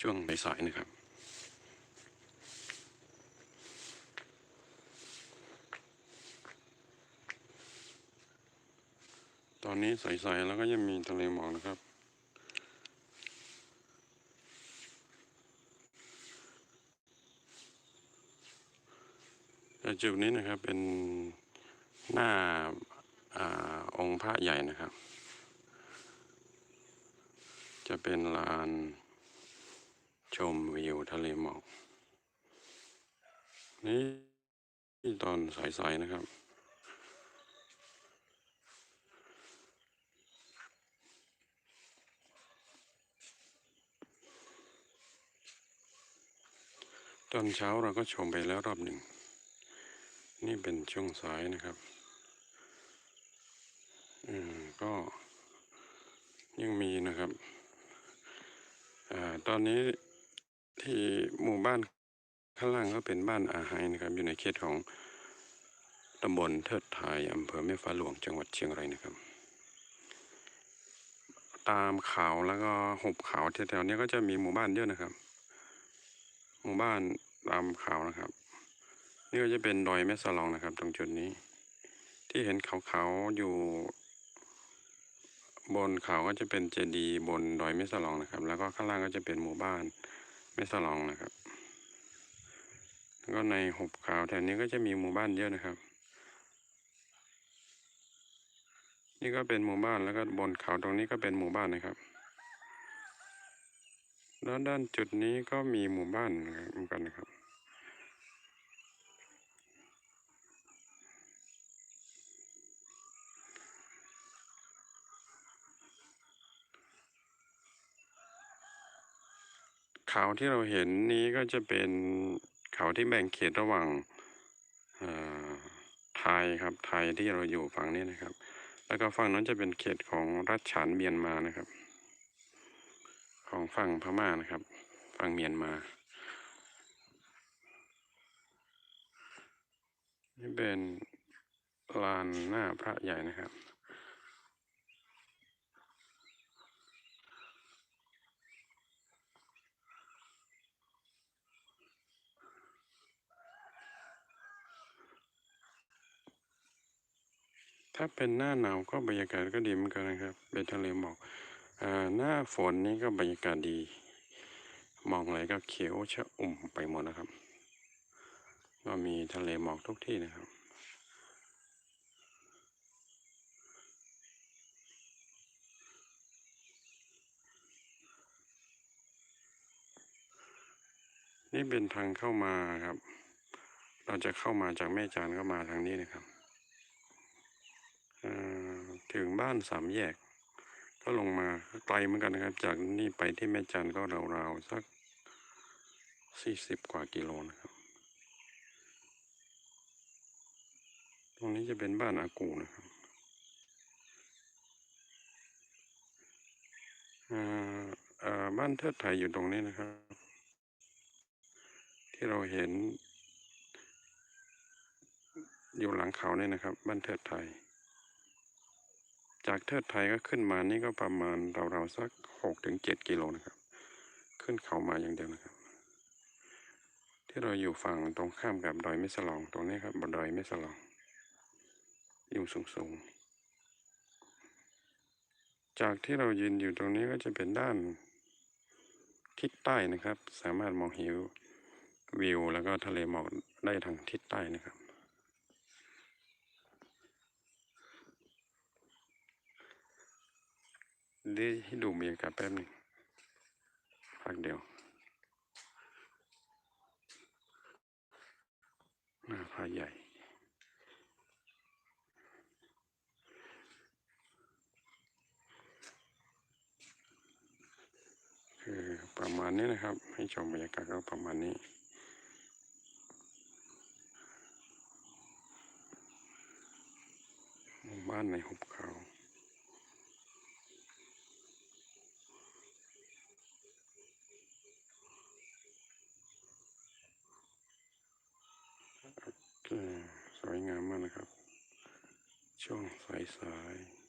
ช่วงสายๆนะครับ ตอนนี้ใสๆแล้วก็ยังมีทะเลหมอกนะครับ จุดนี้นะครับเป็นหน้าอาองค์พระใหญ่นะครับ จะเป็นลาน ชมวิวทะเลหมอกนี่ตอนสายๆนะครับ ตอนเช้าเราก็ชมไปแล้วรอบหนึ่ง นี่เป็นช่วงสายนะครับ อืมก็ยังมีนะครับ อ่า ตอนนี้ ที่หมู่บ้านข้างล่างก็เป็นบ้านอาหายนะครับ อยู่ในเขตของตำบลเทิดไทยอำเภอแม่ฟ้าหลวงจังหวัดเชียงรายนะครับ ตามเขาแล้วก็หุบเขาแถวๆนี้ก็จะมีหมู่บ้านเยอะนะครับ หมู่บ้านตามเขานะครับ นี่ก็จะเป็นดอยแม่สลองนะครับ ตรงจุดนี้ ที่เห็นเขาๆอยู่ บนเขาก็จะเป็นเจดีย์บนดอยแม่สลองนะครับ แล้วก็ข้างล่างก็จะเป็นหมู่บ้าน ไม่สลองนะครับ แล้วก็ในหุบเขาแถวนี้ก็จะมีหมู่บ้านเยอะนะครับ นี่ก็เป็นหมู่บ้านแล้วก็บนเขาตรงนี้ก็เป็นหมู่บ้านนะครับแล้วด้านจุดนี้ก็มีหมู่บ้านเหมือนกันนะครับ เขาที่เราเห็นนี้ก็จะเป็นเขาที่แบ่งเขตระหว่างไทยครับไทยที่เราอยู่ฝั่งนี้นะครับ แล้วก็ฝั่งนั้นจะเป็นเขตของรัฐฉานเมียนมานะครับ ของฝั่งพม่านะครับ ฝั่งเมียนมานี่เป็นลานหน้าพระใหญ่นะครับ ถ้าเป็นหน้าหนาวก็บรรยากาศก็ดีเหมือนกันนะครับเป็นทะเลหมอกอหน้าฝนนี่ก็บรรยากาศดี มองอะไรก็เขียวชะอุ่มไปหมดนะครับ ก็มีทะเลหมอกทุกที่นะครับนี่เป็นทางเข้ามาครับ เราจะเข้ามาจากแม่จานก็มาทางนี้นะครับ ถึงบ้านสามแยก ก็ลงมาไกลเหมือนกันนะครับ จากนี่ไปที่แม่จันก็ราวๆสักสี่สิบกว่ากิโลนะครับ ตรงนี้จะเป็นบ้านอากูนะครับอ่าอ่าบ้านเทิดไทยอยู่ตรงนี้นะครับ ที่เราเห็น อยู่หลังเขาเนี่ยนะครับ บ้านเทิดไทย จากเทิดไทยก็ขึ้นมานี่ก็ประมาณเราๆสักหกถึงเจ็ดกิโลนะครับ ขึ้นเขามาอย่างเดียวนะครับ ที่เราอยู่ฝั่งตรงข้ามกับดอยแม่สลอง ตรงนี้ครับบนดอยแม่สลอง อยู่สูงๆ จากที่เรายืนอยู่ตรงนี้ก็จะเป็นด้านทิศใต้นะครับ สามารถมองเห็นวิวแล้วก็ทะเลหมอกได้ทางทิศใต้นะครับ ดีให้ดูบรรยากาศแป๊บหนึงพักเดียวหน้าผาใหญ่คือประมาณนี้นะครับ ให้ชมบรรยากาศก็ประมาณนี้หมู่บ้านในหุบเขา เอ่อสวย งามมากนะครับ ช่วงสายๆ